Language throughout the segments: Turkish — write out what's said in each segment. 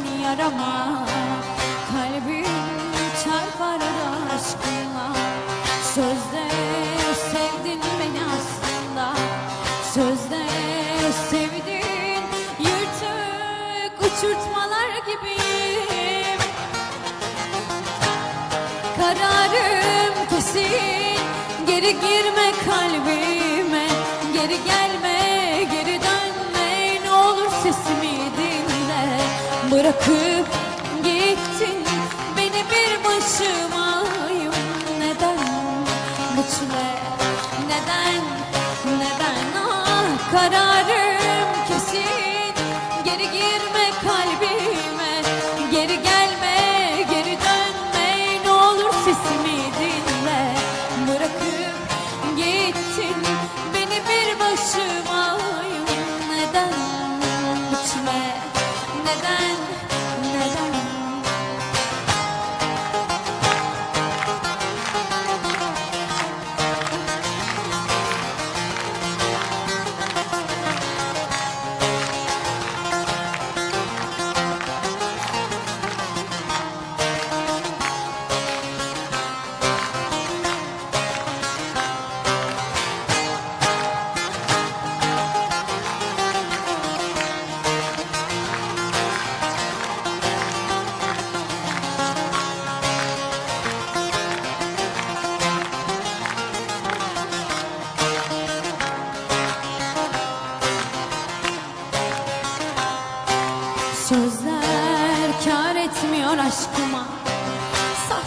sen yarama Kalbim çarpar aşkınla Sözde sevdin beni aslında Sözde sevdin. Yırtık uçurtmalar gibiyim. Kararım kesin Geri girme kalbime Geri gelme Bırakıp gittin. Beni bir başımayım Neden bu çile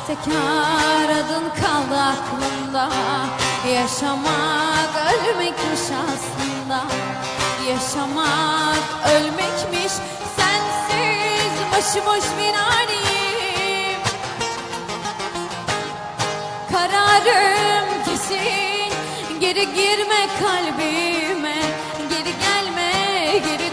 Sahtekar adın kaldı aklımda. Yaşamak ölmekmiş aslında. Yaşamak ölmekmiş Sensiz başıboş bir haliyim Kararım kesin Geri girme kalbime. Geri gelme geri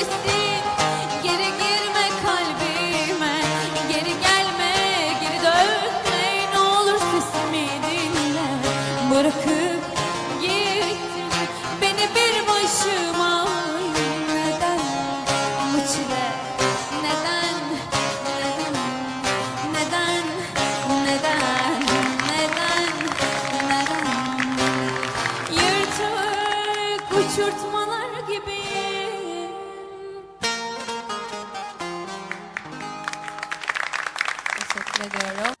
Geri girme kalbime Geri gelme geri dönme. Ne olur sesimi dinle. Bırakıp gittin Beni bir başıma Neden? Bu Neden? Neden? Neden? Neden? Neden? Yırtık uçurtmalar gibi girl.